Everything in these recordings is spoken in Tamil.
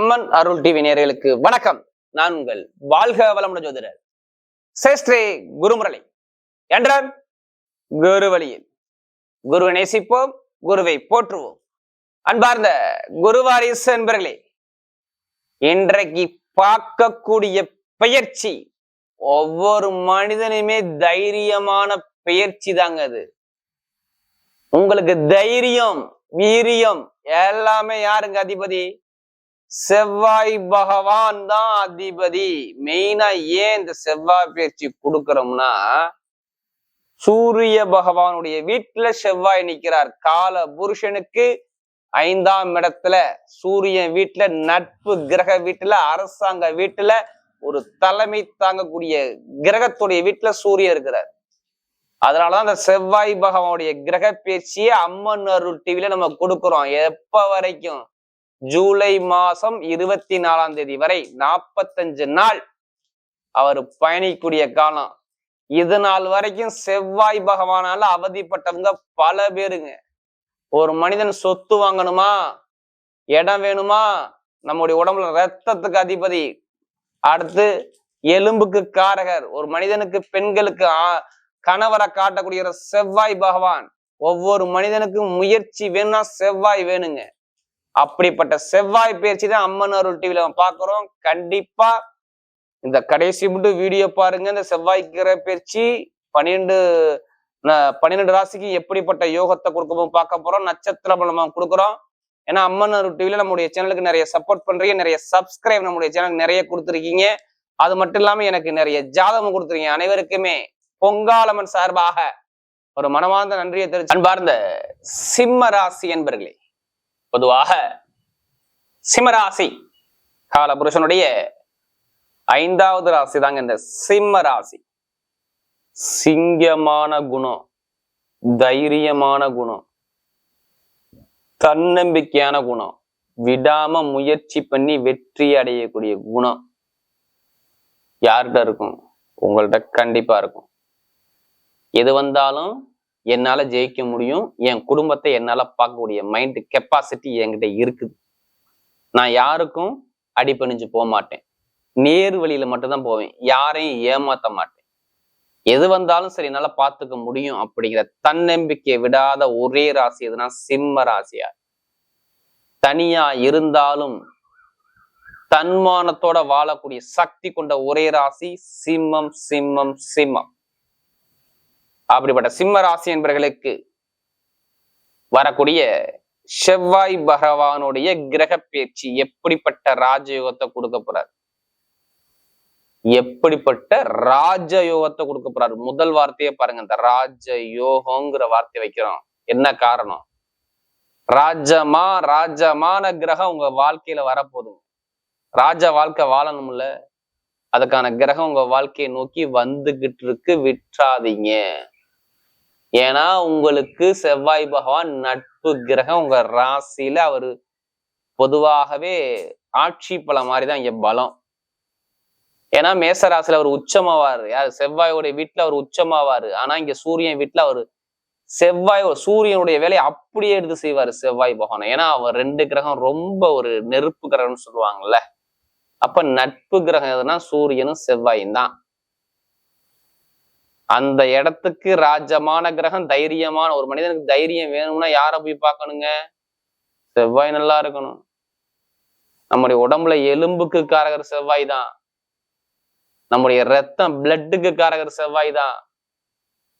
அம்மன் அருள் டிவி நேர்களுக்கு வணக்கம். நான் உங்கள் வாழ்க வளமுடன் ஜோதிடர் சேஸ்திரே குருமுரளி. என்றால் குரு வழியில் குருவை நேசிப்போம் குருவை போற்றுவோம். அன்பார்ந்த குருவாரிசு என்பர்களே இன்றைக்கு பார்க்கக்கூடிய பெயர்ச்சி ஒவ்வொரு மனிதனுமே தைரியமான பெயர்ச்சி தாங்க அது. உங்களுக்கு தைரியம் வீரியம் எல்லாமே யாருங்க அதிபதி? செவ்வாய் பகவான் தான் அதிபதி. மெயினா ஏன் இந்த செவ்வாய் பயிற்சி கொடுக்கிறோம்னா சூரிய பகவானுடைய வீட்டுல செவ்வாய் நிக்கிறார். கால புருஷனுக்கு ஐந்தாம் இடத்துல சூரியன் வீட்டுல நட்பு கிரக வீட்டுல அரசாங்க வீட்டுல ஒரு தலைமை தாங்கக்கூடிய கிரகத்துடைய வீட்டுல சூரியன் இருக்கிறார். அதனாலதான் அந்த செவ்வாய் பகவானுடைய கிரக பேச்சியை அம்மன் அருள் டிவில நம்ம கொடுக்குறோம். எப்ப வரைக்கும்? ஜூலை மாசம் இருபத்தி நாலாம் தேதி வரை நாற்பத்தஞ்சு நாள் அவர் பயணிக்கூடிய காலம். இது நாள் வரைக்கும் செவ்வாய் பகவானால அவதிப்பட்டவங்க பல பேருங்க. ஒரு மனிதன் சொத்து வாங்கணுமா? இடம் வேணுமா? நம்முடைய உடம்புல ரத்தத்துக்கு அதிபதி. அடுத்து எலும்புக்கு காரகர். ஒரு மனிதனுக்கு பெண்களுக்கு ஆ- கணவரை காட்டக்கூடிய செவ்வாய் பகவான். ஒவ்வொரு மனிதனுக்கும் முயற்சி வேணும்னா செவ்வாய் வேணுங்க. அப்படிப்பட்ட செவ்வாய் பயிற்சி தான் அம்மன் அருள் டிவியில நம்ம கண்டிப்பா இந்த கடைசி மட்டும் வீடியோ பாருங்க. இந்த செவ்வாய் கிரக பயிற்சி பன்னிரெண்டு பன்னிரெண்டு ராசிக்கு எப்படிப்பட்ட யோகத்தை கொடுக்கவும் பார்க்க போறோம். நட்சத்திர பலமா கொடுக்குறோம். ஏன்னா அம்மன் அருள் டிவில நம்முடைய சேனலுக்கு நிறைய சப்போர்ட் பண்றீங்க. நிறைய சப்ஸ்கிரைப் நம்முடைய சேனலுக்கு நிறைய கொடுத்துருக்கீங்க. அது மட்டும் இல்லாம எனக்கு நிறைய ஜாதகம் கொடுத்துருக்கீங்க. அனைவருக்குமே பொங்காலம்மன் சார்பாக ஒரு மனமார்ந்த நன்றியை தெரிஞ்சு அன்பார்ந்த சிம்ம ராசி என்பர்களே பொதுவாக சிம்மராசி கால புருஷனுடைய ஐந்தாவது ராசி தாங்க இந்த சிம்ம ராசி சிங்கமான குணம் தைரியமான குணம் தன்னம்பிக்கையான குணம் விடாம முயற்சி பண்ணி வெற்றி அடையக்கூடிய குணம் யார்கிட்ட இருக்கும்? உங்கள்ட்ட கண்டிப்பா இருக்கும். எது வந்தாலும் என்னால ஜெயிக்க முடியும். என் குடும்பத்தை என்னால பார்க்கக்கூடிய மைண்ட் கெப்பாசிட்டி என்கிட்ட இருக்குது. நான் யாருக்கும் அடிபணிஞ்சு போக மாட்டேன். நேர் வழியில மட்டும்தான் போவேன். யாரையும் ஏமாத்த மாட்டேன். எது வந்தாலும் சரி என்னால பார்த்துக்க முடியும் அப்படிங்கிற தன்னம்பிக்கை விடாத ஒரே ராசி எதுனா சிம்ம ராசியா? தனியா இருந்தாலும் தன்மானத்தோட வாழக்கூடிய சக்தி கொண்ட ஒரே ராசி சிம்மம் சிம்மம் சிம்மம். அப்படிப்பட்ட சிம்ம ராசி என்பவர்களுக்கு வரக்கூடிய செவ்வாய் பகவானுடைய கிரக பேச்சு எப்படிப்பட்ட ராஜயோகத்தை கொடுக்க போறார்? எப்படிப்பட்ட ராஜயோகத்தை கொடுக்க போறாரு? முதல் வார்த்தையை பாருங்க இந்த ராஜயோகங்கிற வார்த்தை வைக்கிறோம். என்ன காரணம்? ராஜமா ராஜமான கிரகம் உங்க வாழ்க்கையில வரப்போதும் ராஜ வாழ்க்கை வாழணும்ல. அதுக்கான கிரகம் உங்க வாழ்க்கையை நோக்கி வந்துகிட்டு இருக்கு விட்டுறாதீங்க. ஏன்னா உங்களுக்கு செவ்வாய் பகவான் நட்பு கிரகம் உங்க ராசியில அவரு பொதுவாகவே ஆட்சி பலம் மாதிரி தான் இங்க பலம். ஏன்னா மேச ராசியில அவர் உச்சமாவாரு. யார் செவ்வாயோடைய வீட்டுல அவர் உச்சமாவாரு. ஆனா இங்க சூரியன் வீட்டுல அவர் செவ்வாய் சூரியனுடைய வேலையை அப்படியே எடுத்து செய்வாரு செவ்வாய் பகவான். ஏன்னா அவர் ரெண்டு கிரகம் ரொம்ப ஒரு நெருப்பு கிரகம்னு சொல்லுவாங்கல்ல. அப்ப நட்பு கிரகம் எதுனா சூரியனும் செவ்வாயும் தான். அந்த இடத்துக்கு ராஜமான கிரகம் தைரியமான ஒரு மனிதனுக்கு தைரியம் வேணும்னா யாரை போய் பார்க்கணுங்க? செவ்வாய் நல்லா இருக்கணும். நம்முடைய உடம்புல எலும்புக்கு காரகர் செவ்வாய் தான். நம்முடைய ரத்தம் பிளட்டுக்கு காரகர் செவ்வாய் தான்.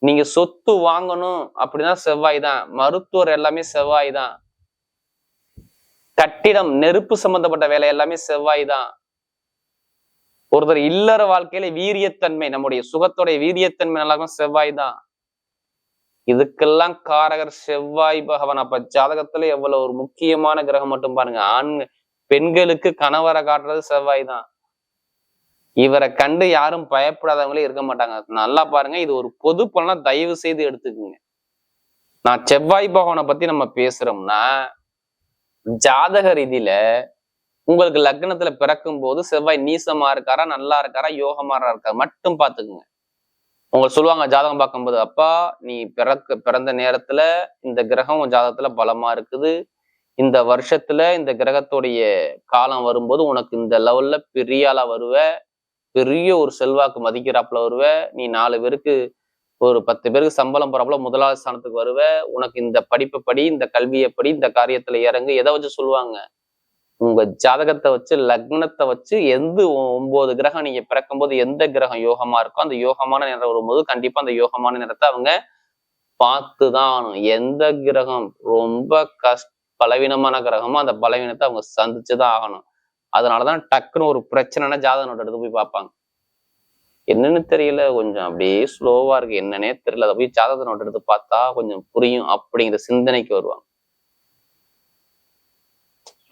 நீங்க சொத்து வாங்கணும் அப்படின்னா செவ்வாய் தான். மருத்துவர் எல்லாமே செவ்வாய் தான். கட்டிடம் நெருப்பு சம்பந்தப்பட்ட வேலை எல்லாமே செவ்வாய் தான். ஒருத்தர் இல்லற வாழ்க்கையில வீரியத்தன்மை நம்முடைய சுகத்துடைய வீரியத்தன்மை நல்லா இருக்கும் செவ்வாய் தான். இதுக்கெல்லாம் காரகர் செவ்வாய் பகவான். அப்ப ஜாதகத்துல எவ்வளவு ஒரு முக்கியமான கிரகம் மட்டும் பாருங்க. ஆண் பெண்களுக்கு கணவரை காட்டுறது செவ்வாய் தான். இவரை கண்டு யாரும் பயப்படாதவங்களே இருக்க மாட்டாங்க. நல்லா பாருங்க இது ஒரு பொது பலனா தயவு செய்து எடுத்துக்குங்க. நான் செவ்வாய் பகவானை பத்தி நம்ம பேசுறோம்னா ஜாதக ரீதியில உங்களுக்கு லக்னத்துல பிறக்கும் போது செவ்வாய் நீசமா இருக்காரா நல்லா இருக்காரா யோகமா இருக்காரா மட்டும் பாத்துக்குங்க உங்களுக்கு சொல்லுவாங்க ஜாதகம் பார்க்கும்போது அப்பா நீ பிறக்க பிறந்த நேரத்துல இந்த கிரகம் உன் ஜாதகத்துல பலமா இருக்குது. இந்த வருஷத்துல இந்த கிரகத்துடைய காலம் வரும்போது உனக்கு இந்த லெவல்ல பெரிய ஆளா வருவ. பெரிய ஒரு செல்வாக்கு மதிக்கிறாப்புல வருவ. நீ நாலு பேருக்கு ஒரு பத்து பேருக்கு சம்பளம் போறாப்புல முதலாவது ஸ்தானத்துக்கு வருவ. உனக்கு இந்த படிப்பை படி இந்த கல்வியை படி இந்த காரியத்துல இறங்கு. எதை வச்சு சொல்லுவாங்க? உங்க ஜாதகத்தை வச்சு லக்னத்தை வச்சு எந்த ஒன்பது கிரகம் நீங்க பிறக்கும்போது எந்த கிரகம் யோகமா இருக்கோ அந்த யோகமான நிறம் வரும்போது கண்டிப்பா அந்த யோகமான நிறத்தை அவங்க பார்த்துதான் ஆகணும். எந்த கிரகம் ரொம்ப கஷ் பலவீனமான கிரகமோ அந்த பலவீனத்தை அவங்க சந்திச்சுதான் ஆகணும். அதனாலதான் டக்குன்னு ஒரு பிரச்சனைனா ஜாதக நோட் எடுத்து போய் பார்ப்பாங்க. என்னன்னு தெரியல கொஞ்சம் அப்படியே ஸ்லோவா இருக்கு. என்னன்னே தெரியல. அதை போய் ஜாதக நோட் எடுத்து பார்த்தா கொஞ்சம் புரியும் அப்படிங்கிற சிந்தனைக்கு வருவாங்க.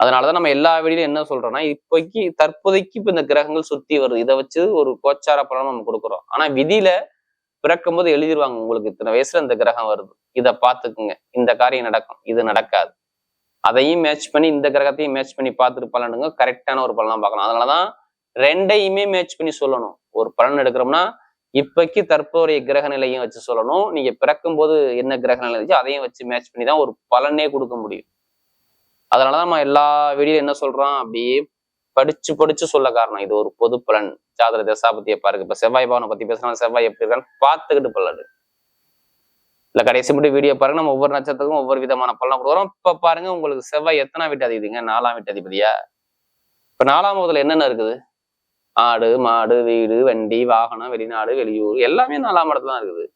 அதனாலதான் நம்ம எல்லா வீடியும் என்ன சொல்றோம்னா இப்போதைக்கு தற்போதைக்கு இப்ப இந்த கிரகங்கள் சுத்தி வருது. இதை வச்சு ஒரு கோச்சார பலன் நம்ம கொடுக்குறோம். ஆனா விதியில பிறக்கும் போது எழுதிருவாங்க உங்களுக்கு இத்தனை வயசுல இந்த கிரகம் வருது. இதை பார்த்துக்குங்க. இந்த காரியம் நடக்கும். இது நடக்காது. அதையும் மேட்ச் பண்ணி இந்த கிரகத்தையும் மேட்ச் பண்ணி பார்த்துட்டு பலனுங்க. கரெக்டான ஒரு பலனா பார்க்கலாம். அதனாலதான் ரெண்டையுமே மேட்ச் பண்ணி சொல்லணும். ஒரு பலன் எடுக்கிறோம்னா இப்போக்கி தற்போதைய கிரக நிலையும் வச்சு சொல்லணும். நீங்க பிறக்கும் போது என்ன கிரக நிலை இருந்துச்சு அதையும் வச்சு மேட்ச் பண்ணி தான் ஒரு பலனே கொடுக்க முடியும். அதனாலதான் நம்ம எல்லா வீடியோ என்ன சொல்றோம்? அப்படியே படிச்சு படிச்சு சொல்ல காரணம். இது ஒரு பொது பலன். ஜாதக தசாபத்தியை பாருங்க. இப்ப செவ்வாய் பவனை பத்தி பேசுறாங்க செவ்வாய் எப்படி இருக்கான்னு பார்த்துக்கிட்டு பலன் இல்ல கடைசி மட்டும் வீடியோ பாருங்க. நம்ம ஒவ்வொரு நட்சத்திரத்துக்கும் ஒவ்வொரு விதமான பலன் கொடுக்குறோம் இப்ப பாருங்க உங்களுக்கு செவ்வாய் எத்தனை வீட்டு அதிபதிங்க? நாலாம் வீட்டு அதிபதியா? இப்ப நாலாம் முதல்ல என்னென்ன இருக்குது? ஆடு மாடு வீடு வண்டி வாகனம் வெளிநாடு வெளியூர் எல்லாமே நாலாம் இடத்துல தான் இருக்குது.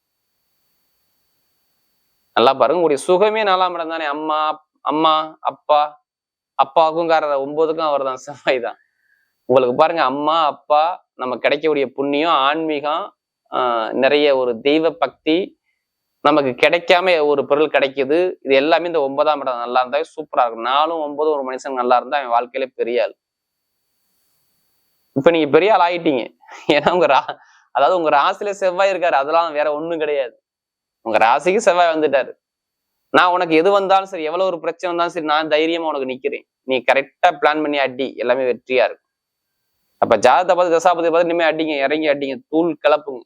நல்லா பாருங்க. உங்களுடைய சுகமே நாலாம் இடம் தானே. அம்மா அம்மா அப்பா அப்பாவுக்கும் காரத ஒன்பதுக்கும் அவர் தான் செவ்வாய் தான் உங்களுக்கு பாருங்க அம்மா அப்பா நம்ம கிடைக்கக்கூடிய புண்ணியம் ஆன்மீகம் நிறைய ஒரு தெய்வ பக்தி நமக்கு கிடைக்காம ஒரு பொருள் கிடைக்குது. இது எல்லாமே இந்த ஒன்பதாம் இடம். நல்லா இருந்தா சூப்பரா இருக்கும். நாலும் ஒன்பது ஒரு மனுஷன் நல்லா இருந்தா அவன் வாழ்க்கையில பெரிய ஆள். இப்ப நீங்க பெரிய ஆள் ஆயிட்டீங்க. ஏன்னா உங்க ரா அதாவது உங்க ராசியில செவ்வாய் இருக்காரு. அதெல்லாம் வேற ஒண்ணும் கிடையாது. உங்க ராசிக்கு செவ்வாய் வந்துட்டாரு. நான் உனக்கு எது வந்தாலும் சரி எவ்வளவு ஒரு பிரச்சனை வந்தாலும் சரி நான் தைரியமா உனக்கு நிக்கிறேன். நீ கரெக்டா பிளான் பண்ணி அடி எல்லாமே வெற்றியா இருக்கும். அப்ப ஜாதகத்தை பார்த்து தசாபதி பார்த்து இனிமே அடிங்க இறங்கி அடிங்க தூள் கிளப்புங்க.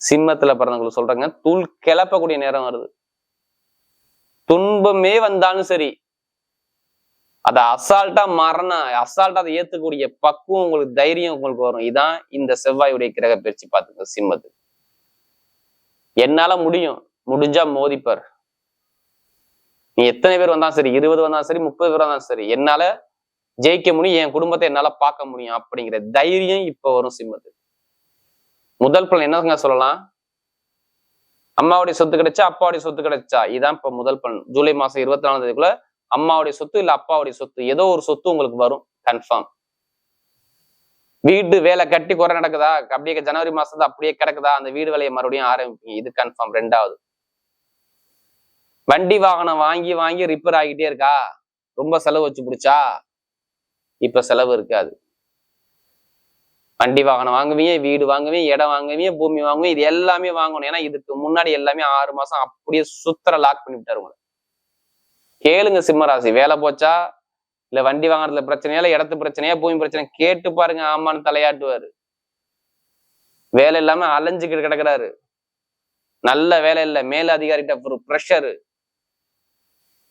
சிம்மத்துல பிறந்தவங்களுக்கு சொல்றாங்க தூள் கிளப்பக்கூடிய நேரம் வருது. துன்பமே வந்தாலும் சரி அதை அசால்ட்டா மரண அசால்ட்டா அதை ஏத்துக்கூடிய பக்குவம் உங்களுக்கு தைரியம் உங்களுக்கு வரும். இதான் இந்த செவ்வாயுடைய கிரக பயிற்சி பார்த்துங்க சிம்மத்து என்னால முடியும் முடிஞ்சா மோதிப்பார். நீ எத்தனை பேர் வந்தாலும் சரி இருபது வந்தாலும் சரி முப்பது பேர் வந்தாலும் சரி என்னால ஜெயிக்க முடியும் என் குடும்பத்தை என்னால பார்க்க முடியும் அப்படிங்கிற தைரியம் இப்ப வரும் சிம்மத்து முதல் பலன் என்னங்க சொல்லலாம்? அம்மாவுடைய சொத்து கிடைச்சா அப்பாவுடைய சொத்து கிடைச்சா? இதான் இப்ப முதல் பலன் ஜூலை மாசம் இருபத்தி நாலாம் தேதிக்குள்ள அம்மாவுடைய சொத்து இல்ல அப்பாவுடைய சொத்து ஏதோ ஒரு சொத்து உங்களுக்கு வரும் கன்ஃபார்ம் வீடு வேலை கட்டி குறை நடக்குதா? அப்படியே ஜனவரி மாசத்துல அப்படியே கிடக்குதா? அந்த வீடு வேலையை மறுபடியும் ஆரம்பிப்பீங்க. இது கன்ஃபார்ம் ரெண்டாவது. வண்டி வாகனம் வாங்கி வாங்கி ரிப்பேர் ஆகிட்டே இருக்கா? ரொம்ப செலவு வச்சு பிடிச்சா? இப்ப செலவு இருக்காது. வண்டி வாகனம் வாங்குவீங்க வீடு வாங்குவீங்க இடம் வாங்குவீங்க பூமி வாங்குவீங்க இது எல்லாமே வாங்கணும். ஏன்னா இதுக்கு முன்னாடி எல்லாமே ஆறு மாசம் அப்படியே சுத்தர லாக் பண்ணி விட்டாரு உங்களை கேளுங்க சிம்மராசி வேலை போச்சா? இல்ல வண்டி வாங்குறதுல பிரச்சனையா? இல்ல இடத்து பிரச்சனையா? பூமி பிரச்சனை? கேட்டு பாருங்க ஆமான்னு தலையாட்டுவாரு. வேலை இல்லாம அலைஞ்சுக்கிட்டு கிடக்குறாரு. நல்ல வேலை இல்லை மேல அதிகாரிகிட்ட ஒரு ப்ரெஷரு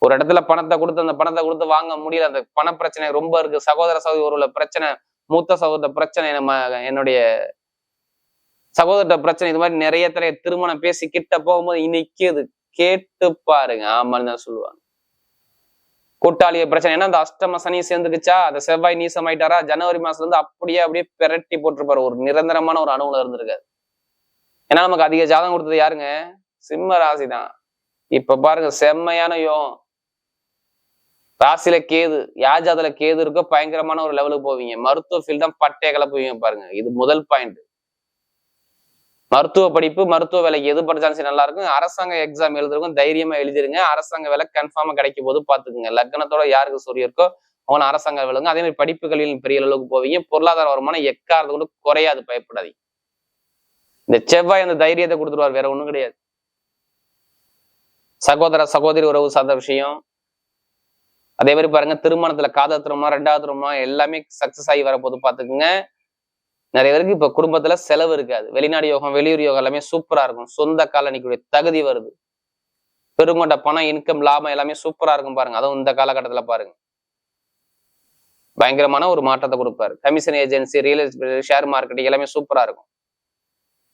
ஒரு இடத்துல பணத்தை கொடுத்து அந்த பணத்தை கொடுத்து வாங்க முடியல. அந்த பண பிரச்சனை ரொம்ப இருக்கு. சகோதர சகோதரி ஒரு பிரச்சனை மூத்த சகோதர பிரச்சனை நம்ம என்னுடைய சகோதர பிரச்சனை இது மாதிரி நிறைய தடவை திருமணம் பேசி கிட்ட போகும்போது இன்னைக்கு அது கேட்டு பாருங்க. ஆமான்னு தான் சொல்லுவாங்க. கூட்டாளிய பிரச்சனை. ஏன்னா அந்த அஷ்டம சனி சேர்ந்துக்குச்சா? அந்த செவ்வாய் நீசமாயிட்டாரா ஜனவரி மாசத்துல இருந்து அப்படியே அப்படியே பிரட்டி போட்டிருப்பாரு. ஒரு நிரந்தரமான ஒரு அணுகுல இருந்திருக்காரு. ஏன்னா நமக்கு அதிக ஜாதகம் கொடுத்தது யாருங்க? சிம்ம ராசி தான் இப்ப பாருங்க செம்மையான யோகம். ராசியில கேது யாஜாதுல கேது இருக்கோ பயங்கரமான ஒரு லெவலுக்கு போவீங்க. மருத்துவ ஃபீல்டம் பட்டைய கிளப்புவீங்க பாருங்க. இது முதல் பாயிண்ட் மருத்துவ படிப்பு மருத்துவ வேலைக்கு எது படிச்சாலும் நல்லா இருக்கும். அரசாங்க எக்ஸாம் எழுதுறவங்க தைரியமா எழுதிருங்க. அரசாங்க வேலை கன்ஃபார்மா கிடைக்கும் போது பாத்துக்குங்க. லக்னத்தோட யாருக்கு சூரிய இருக்கோ அவங்க அரசாங்க வேலைங்க அதே மாதிரி படிப்புகளில் பெரிய அளவுக்கு போவீங்க. பொருளாதார வருமானம் எக்காரது கூட குறையாது. பயப்படாதீங்க. இந்த செவ்வாய் அந்த தைரியத்தை கொடுத்துருவார். வேற ஒண்ணும் கிடையாது. சகோதர சகோதரி உறவு சார்ந்த விஷயம். அதே மாதிரி பாருங்க திருமணத்துல காதல் திருமணம் ரெண்டாவது திருமணம் எல்லாமே சக்சஸ் ஆகி வரப்போது பாத்துக்குங்க நிறைய பேருக்கு இப்ப குடும்பத்துல செலவு இருக்காது. வெளிநாடு யோகம் வெளியூர் யோகம் எல்லாமே சூப்பரா இருக்கும். சொந்த கால தகுதி வருது. பெருங்கொண்ட பணம் இன்கம் லாபம் எல்லாமே சூப்பரா இருக்கும் பாருங்க. அதுவும் இந்த காலகட்டத்துல பாருங்க. பயங்கரமான ஒரு மாற்றத்தை கொடுப்பாரு. Commission agency real estate share market எல்லாமே சூப்பரா இருக்கும்.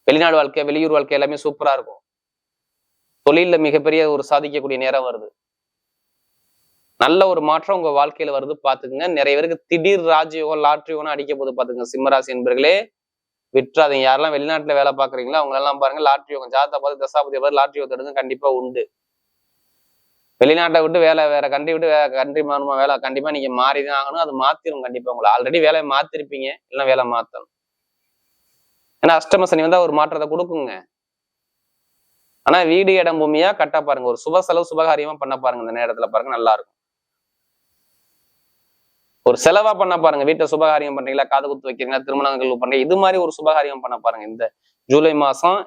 வெளிநாடு வாழ்க்கை வெளியூர் வாழ்க்கை எல்லாமே சூப்பரா இருக்கும். தொழில்ல மிகப்பெரிய ஒரு சாதிக்கக்கூடிய நேரம் வருது. நல்ல ஒரு மாற்றம் உங்க வாழ்க்கையில வருது பாத்துக்குங்க நிறைய பேருக்கு திடீர் ராஜயோகம் லாட்ரியோகம் அடிக்க போது பாத்துங்க சிம்மராசி என்பர்களே விட்டுறாதீங்க. யாரெல்லாம் வெளிநாட்டுல வேலை பாக்குறீங்களோ அவங்க எல்லாம் பாருங்க லாட்ரி யோகம் ஜாதா பார்த்து தசாபதி பார்த்து லாட்ரி யோகத்தை கண்டிப்பா உண்டு. வெளிநாட்டை விட்டு வேலை வேற கண்ட்ரி விட்டு வேற கண்ட்ரி மாறுமா வேலை கண்டிப்பா நீங்க மாறிதான் ஆகணும். அது மாத்திரும் கண்டிப்பா உங்களை. ஆல்ரெடி வேலையை மாத்திருப்பீங்க. இல்லை வேலை மாத்தணும். ஏன்னா அஷ்டம சனி வந்தா ஒரு மாற்றத்தை கொடுக்குங்க. ஆனா வீடு இடம் பூமியா கட்ட பாருங்க. ஒரு சுப செலவு சுபகாரியமா பண்ண பாருங்க. இந்த நேரத்துல பாருங்க நல்லா இருக்கும். ஒரு செலவா பண்ண பாருங்க. வீட்டை சுபகாரியம் பண்றீங்களா காது குத்து வைக்கிறீங்களா திருமணங்கள் பண்றீங்க இது மாதிரி ஒரு சுபகாரியம் பண்ண பாருங்க. இந்த ஜூலை மாசம்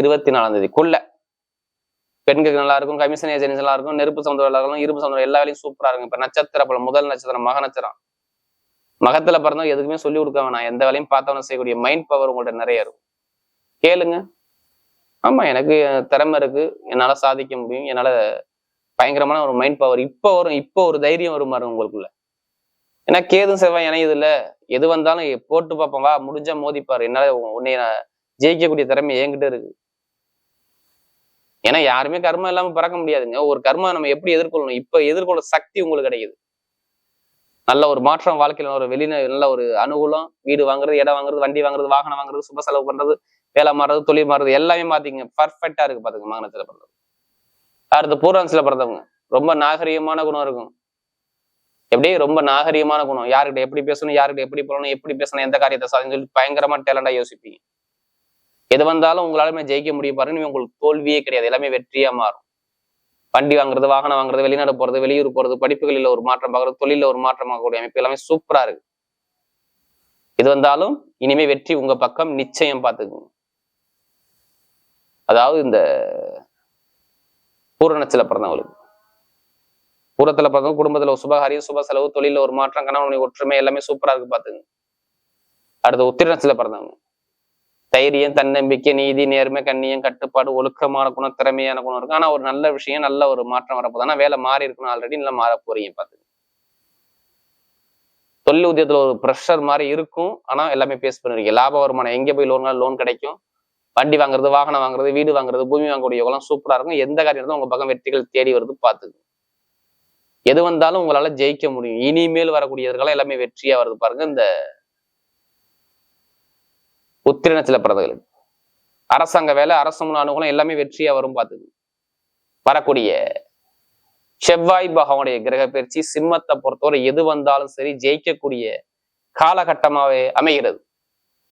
இருபத்தி நாலாம் தேதிக்குள்ள. பெண்களுக்கு நல்லா இருக்கும் கமிஷன் ஏஜென்சி நல்லா இருக்கும் நெருப்பு சமுதாயம் நல்லா இருக்கும் இரும்பு எல்லா வேலையும் சூப்பரா இருக்கும். இப்ப நட்சத்திர பலம் முதல் நட்சத்திரம் மக நட்சத்திரம். மகத்துல பிறந்தவங்க எதுக்குமே சொல்லி கொடுக்க வேணாம். எந்த வேலையும் பார்த்தவன செய்யக்கூடிய மைண்ட் பவர் உங்கள்ட்ட நிறைய இருக்கும். கேளுங்க. ஆமா எனக்கு திறமை இருக்கு. என்னால சாதிக்க முடியும். என்னால பயங்கரமான ஒரு மைண்ட் பவர் இப்போ வரும் இப்போ ஒரு தைரியம் வரும் பாருங்க உங்களுக்குள்ள. ஏன்னா கேதும் செவ்வாய் இணையுது இல்லை எது வந்தாலும் போட்டு பார்ப்போம். வா முடிஞ்சா மோதிப்பாரு. என்னால உன்னை நான் ஜெயிக்கக்கூடிய திறமை என்கிட்ட இருக்கு. ஏன்னா யாருமே கர்மம் இல்லாம பறக்க முடியாதுங்க. ஒரு கர்மம் நம்ம எப்படி எதிர்கொள்ளணும்? இப்ப எதிர்கொள்ள சக்தி உங்களுக்கு கிடைக்குது. நல்ல ஒரு மாற்றம் வாழ்க்கையில ஒரு வெளியில நல்ல ஒரு அனுகூலம். வீடு வாங்குறது இடம் வாங்குறது வண்டி வாங்குறது வாகனம் வாங்குறது சுப செலவு பண்றது வேலை மாறுறது தொழில் மாறுறது எல்லாமே மாத்திங்க. பர்ஃபெக்டா இருக்கு பாத்துங்க மகனத்துல பிறந்தவங்க. அடுத்து பூர்வான்சில பிறந்தவங்க. ரொம்ப நாகரீகமான குணம் இருக்கும். எப்படியே ரொம்ப நாகரிகமான குணம். யாருக்கிட்ட எப்படி பேசணும் யாருக்கிட்ட எப்படி போகணும் எப்படி பேசணும் எந்த காரியத்தை சாதின்னு சொல்லி பயங்கரமா டேலண்டா யோசிப்பீங்க. எது வந்தாலும் உங்களாலுமே ஜெயிக்க முடியும் பாருன்னு உங்களுக்கு தோல்வியே கிடையாது. எல்லாமே வெற்றியா மாறும். வண்டி வாங்குறது வாகனம் வாங்குறது வெளிநாடு போறது வெளியூர் போறது படிப்புகளில் ஒரு மாற்றம் பார்க்கறது தொழில ஒரு மாற்றம் ஆகக்கூடிய அமைப்பு எல்லாமே சூப்பரா இருக்கு. எது வந்தாலும் இனிமே வெற்றி உங்க பக்கம் நிச்சயம் பார்த்துக்குங்க. அதாவது இந்த பூரணச்சில பிறந்தவங்களுக்கு பூரத்துல பார்த்தோம் குடும்பத்துல ஒரு சுபகாரியம் சுப செலவு தொழில ஒரு மாற்றம் கணவனுடைய ஒற்றுமை எல்லாமே சூப்பரா இருக்கு பாத்துங்க. அடுத்து உத்திரநட்சத்தில பிறந்தவங்க. தைரியம் தன்னம்பிக்கை நீதி நேர்மை கண்ணியம் கட்டுப்பாடு ஒழுக்கமான குணம் திறமையான குணம் இருக்கும் ஆனா ஒரு நல்ல விஷயம் நல்ல ஒரு மாற்றம் வரப்போகுது. ஆனா வேலை மாறி இருக்கணும் ஆல்ரெடி நல்லா மாற போறீங்க பாத்துங்க. தொழில் உத்தியத்துல ஒரு ப்ரெஷர் மாதிரி இருக்கும். ஆனா எல்லாமே பேஸ் பண்ணுவீங்க லாப வருமானம் எங்க போய் லோன் லோன் கிடைக்கும். வண்டி வாங்குறது வாகனம் வாங்குறது வீடு வாங்குறது பூமி வாங்கக்கூடிய யோகம் சூப்பரா இருக்கும். எந்த காரியம் இருந்தாலும் உங்க பக்கம் வெற்றிகள் தேடி வருது பாத்துக்கு எது வந்தாலும் உங்களால ஜெயிக்க முடியும். இனிமேல் வரக்கூடியவர்களாம் எல்லாமே வெற்றியா வருது பாருங்க. இந்த உத்திரணச்சில பிறந்தவர்களுக்கு அரசாங்க வேலை அரசு அனுகூலம் எல்லாமே வெற்றியா வரும் பார்த்துக்கு வரக்கூடிய செவ்வாய் பகவானுடைய கிரக பயிற்சி சிம்மத்தை பொறுத்தவரை எது வந்தாலும் சரி ஜெயிக்கக்கூடிய காலகட்டமாவே அமைகிறது.